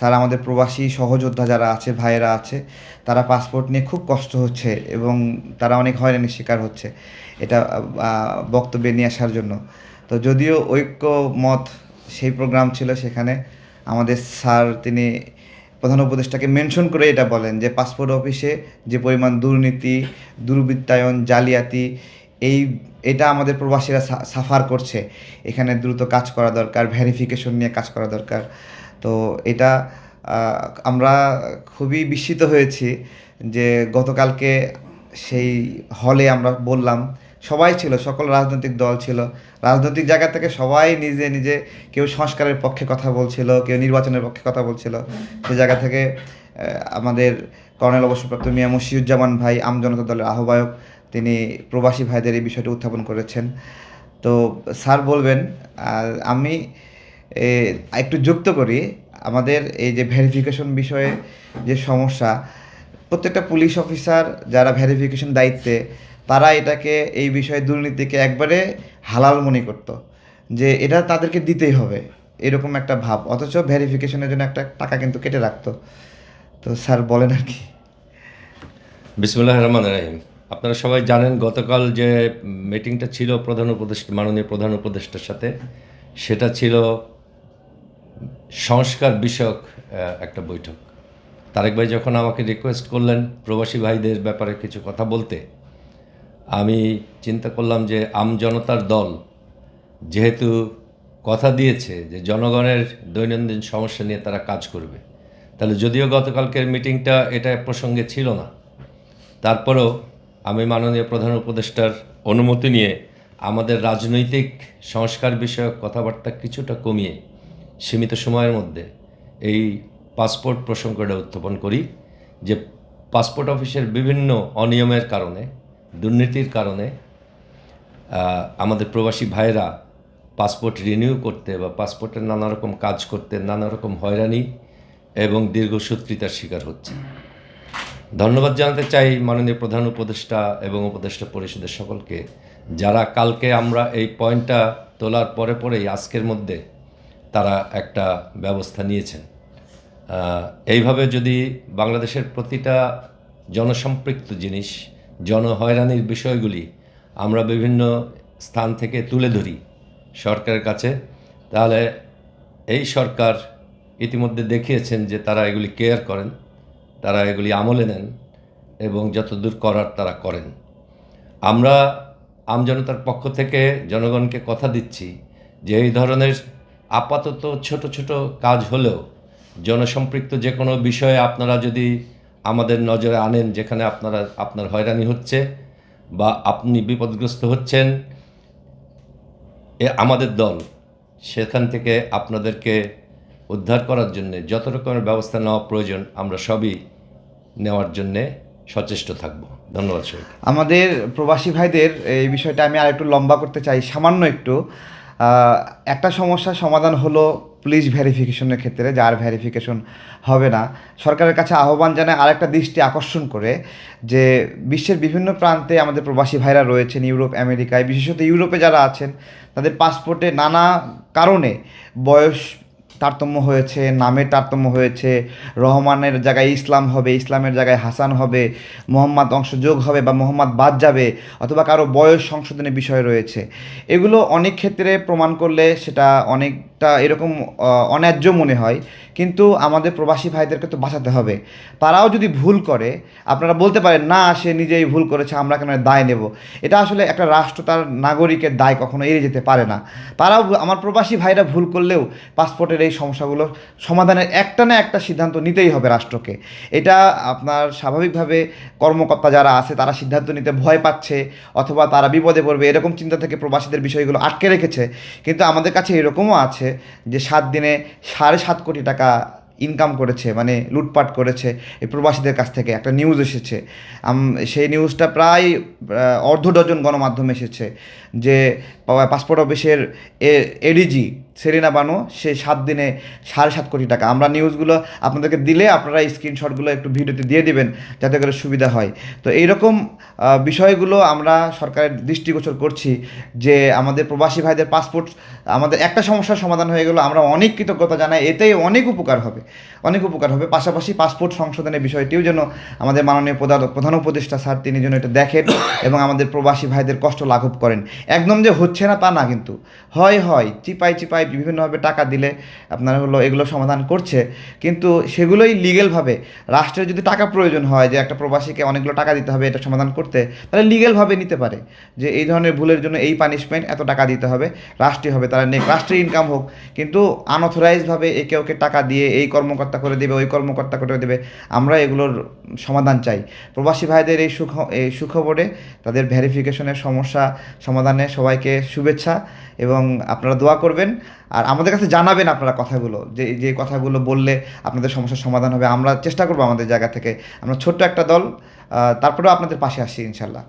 Sir, আমাদের প্রবাসী সহযোদ্ধা যারা আছে, ভাইয়েরা আছে, তারা পাসপোর্ট নিয়ে খুব কষ্ট হচ্ছে এবং তারা অনেক হয়রানির শিকার হচ্ছে এটা বক্তব্যে নিয়ে আসার জন্য। তো যদিও ঐক্য মত সেই প্রোগ্রাম ছিল সেখানে আমাদের স্যার, তিনি প্রধান উপদেষ্টাকে মেনশন করে এটা বলেন যে পাসপোর্ট অফিসে যে পরিমাণ দুর্নীতি, দুর্বৃত্তায়ন, জালিয়াতি, এই, এটা আমাদের প্রবাসীরা সাফার করছে। এখানে দ্রুত কাজ করা দরকার ভেরিফিকেশন নিয়ে কাজ করা দরকার। তো এটা আমরা খুবই বিস্মিত হয়েছি যে গতকালকে সেই হলে আমরা বললাম, সবাই ছিল, সকল রাজনৈতিক দল ছিল, রাজনৈতিক জায়গা থেকে সবাই নিজে নিজে কেউ সংস্কারের পক্ষে কথা বলছিল, কেউ নির্বাচনের পক্ষে কথা বলছিল। সে জায়গা থেকে আমাদের কর্নেল অবসরপ্রাপ্ত মিয়া মুশিউজ্জামান ভাই আমজনতা দলের আহ্বায়ক, তিনি প্রবাসী ভাইদের এই বিষয়টি উত্থাপন করেছেন। তো স্যার বলবেন আমি একটু যুক্ত করি। আমাদের এই যে ভেরিফিকেশন বিষয়ে যে সমস্যা, প্রত্যেকটা পুলিশ অফিসার যারা ভেরিফিকেশন দায়িত্বে, তারা এটাকে, এই বিষয়ে দুর্নীতিকে একবারে হালাল মনে করতো। যে এটা তাদেরকে দিতেই হবে, এরকম একটা ভাব। অথচ ভেরিফিকেশনের জন্য একটা টাকা কিন্তু কেটে রাখতো। তো স্যার বলেন আর কি। বিসমুল্লাহ রহমান রাহিম। আপনারা সবাই জানেন, গতকাল যে মিটিংটা ছিল প্রধান উপদেষ্টা মাননীয় প্রধান উপদেষ্টার সাথে, সেটা ছিল সংস্কার বিষয়ক একটা বৈঠক। তারেক ভাই যখন আমাকে রিকোয়েস্ট করলেন প্রবাসী ভাইদের ব্যাপারে কিছু কথা বলতে, আমি চিন্তা করলাম যে আমজনতার দল যেহেতু কথা দিয়েছে যে জনগণের দৈনন্দিন সমস্যা নিয়ে তারা কাজ করবে, তাহলে যদিও গতকালকের মিটিংটা এটা প্রসঙ্গে ছিল না, তারপরেও আমি মাননীয় প্রধান উপদেষ্টার অনুমতি নিয়ে আমাদের রাজনৈতিক সংস্কার বিষয়ক কথাবার্তা কিছুটা কমিয়ে সীমিত সময়ের মধ্যে এই পাসপোর্ট প্রসঙ্গটা উত্থাপন করি যে পাসপোর্ট অফিসের বিভিন্ন অনিয়মের কারণে, দুর্নীতির কারণে আমাদের প্রবাসী ভাইরা পাসপোর্ট রিনিউ করতে বা পাসপোর্টের নানা রকম কাজ করতে নানা রকম হয়রানি এবং দীর্ঘসূত্রিতার শিকার হচ্ছে। ধন্যবাদ জানাতে চাই মাননীয় প্রধান উপদেষ্টা এবং উপদেষ্টা পরিষদের সকলকে, যারা কালকে আমরা এই পয়েন্টটা তোলার পরে পরেই আজকের মধ্যে তারা একটা ব্যবস্থা নিয়েছেন। এইভাবে যদি বাংলাদেশের প্রতিটা জনসম্পৃক্ত জিনিস, জনহয়রানির বিষয়গুলি আমরা বিভিন্ন স্থান থেকে তুলে ধরি সরকারের কাছে, তাহলে এই সরকার ইতিমধ্যে দেখিয়েছেন যে তারা এগুলি কেয়ার করেন, তারা এগুলি আমলে নেন এবং যতদূর করার তারা করেন। আমরা আমজনতার পক্ষ থেকে জনগণকে কথা দিচ্ছি যে এই ধরনের আপাতত ছোট ছোট কাজ হলেও জনসম্পৃক্ত যে কোনো বিষয়ে আপনারা যদি আমাদের নজরে আনেন যেখানে আপনারা, আপনার হয়রানি হচ্ছে বা আপনি বিপদগ্রস্ত হচ্ছেন, এ আমাদের দল সেখান থেকে আপনাদেরকে উদ্ধার করার জন্য যত রকমের ব্যবস্থা নেওয়া প্রয়োজন আমরা সবই নেওয়ার জন্যে সচেষ্ট থাকব। ধন্যবাদ আমাদের প্রবাসী ভাইদের এই বিষয়টা আমি আর একটু লম্বা করতে চাই, সামান্য একটু। একটা সমস্যার সমাধান হলো পুলিশ ভ্যারিফিকেশনের ক্ষেত্রে, যার ভ্যারিফিকেশন হবে না। সরকারের কাছে আহ্বান জানায় আরেকটা দৃষ্টি আকর্ষণ করে যে বিশ্বের বিভিন্ন প্রান্তে আমাদের প্রবাসী ভাইরা রয়েছেন, ইউরোপ, আমেরিকায়, বিশেষত ইউরোপে যারা আছেন, তাদের পাসপোর্টে নানা কারণে বয়স তারতম্য হয়েছে, নামের তারতম্য হয়েছে, রহমানের জায়গায় ইসলাম হবে, ইসলামের জায়গায় হাসান হবে, মোহাম্মদ অংশ যোগ হবে বা মোহাম্মদ বাদ যাবে অথবা কারও বয়স সংশোধনের বিষয় রয়েছে। এগুলো অনেক ক্ষেত্রে প্রমাণ করলে সেটা অনেকটা এরকম অন্যায্য মনে হয়। কিন্তু আমাদের প্রবাসী ভাইদেরকে তো বাঁচাতে হবে। তারাও যদি ভুল করে, আপনারা বলতে পারেন, না, সে নিজেই ভুল করেছে, আমরা কেন দায় নেব? এটা আসলে একটা রাষ্ট্র তার নাগরিকের দায় কখনো এড়িয়ে যেতে পারে না। তারাও, আমার প্রবাসী ভাইরা ভুল করলেও পাসপোর্টের এই সমস্যাগুলো সমাধানের একটা না একটা সিদ্ধান্ত নিতেই হবে রাষ্ট্রকে। এটা আপনার স্বাভাবিকভাবে কর্মকর্তা যারা আছে, তারা সিদ্ধান্ত নিতে ভয় পাচ্ছে অথবা তারা বিপদে পড়বে, এরকম চিন্তা থেকে প্রবাসীদের বিষয়গুলো আটকে রেখেছে। কিন্তু আমাদের কাছে এরকমও আছে যে, সাত দিনে সাড়ে সাত কোটি টাকা ইনকাম করেছে মানে লুটপাট করেছে এই প্রবাসীদের কাছ থেকে। একটা নিউজ এসেছে। সেই নিউজটা প্রায় অর্ধ ডজন গণমাধ্যমে এসেছে যে, পাসপোর্ট অফিসের এডিজি সেরিনা বানু, সে সাত দিনে সাড়ে সাত কোটি টাকা। আমরা নিউজগুলো আপনাদেরকে দিলে আপনারা স্ক্রিনশটগুলো একটু ভিডিওতে দিয়ে দিবেন, যাতে করে সুবিধা হয়। তো এইরকম বিষয়গুলো আমরা সরকারের দৃষ্টিগোচর করছি যে আমাদের প্রবাসী ভাইদের পাসপোর্ট আমাদের একটা সমস্যার সমাধান হয়ে গেল, আমরা অনেক কৃতজ্ঞতা জানাই, এতেই অনেক উপকার হবে। অনেক উপকার হবে। পাশাপাশি পাসপোর্ট সংশোধনের বিষয়টিও যেন আমাদের মাননীয় প্রধান প্রধান উপদেষ্টা স্যার, তিনি যেন এটা দেখেন এবং আমাদের প্রবাসী ভাইদের কষ্ট লাঘব করেন। একদম যে হচ্ছে না তা না কিন্তু। হয় হয়, চিপাই চিপাই বিভিন্নভাবে টাকা দিলে আপনারা হলো এগুলো সমাধান করছে। কিন্তু সেগুলোই লিগেলভাবে রাষ্ট্রের যদি টাকা প্রয়োজন হয় যে একটা প্রবাসীকে অনেকগুলো টাকা দিতে হবে এটা সমাধান করতে, তাহলে লিগেলভাবে নিতে পারে। যে এই ধরনের ভুলের জন্য এই পানিশমেন্ট এত টাকা দিতে হবে রাষ্ট্রীয় হবে তারা নেক রাষ্ট্রের ইনকাম হোক। কিন্তু আনঅথরাইজভাবে একে ওকে টাকা দিয়ে এই কর্মকর্তা করে দেবে, ওই কর্মকর্তা করে দেবে, আমরা এগুলোর সমাধান চাই। প্রবাসী ভাইদের এই সুখ, এই সুখবরে তাদের ভেরিফিকেশনের সমস্যা সমাধানে সবাইকে শুভেচ্ছা এবং আপনারা দোয়া করবেন। আর আমাদের কাছে জানাবেন আপনারা কথাগুলো, যে যে কথাগুলো বললে আপনাদের সমস্যার সমাধান হবে। আমরা চেষ্টা করব আমাদের জায়গা থেকে। আমরা ছোট্ট একটা দল তারপরেও আপনাদের পাশে আসি ইনশাল্লাহ।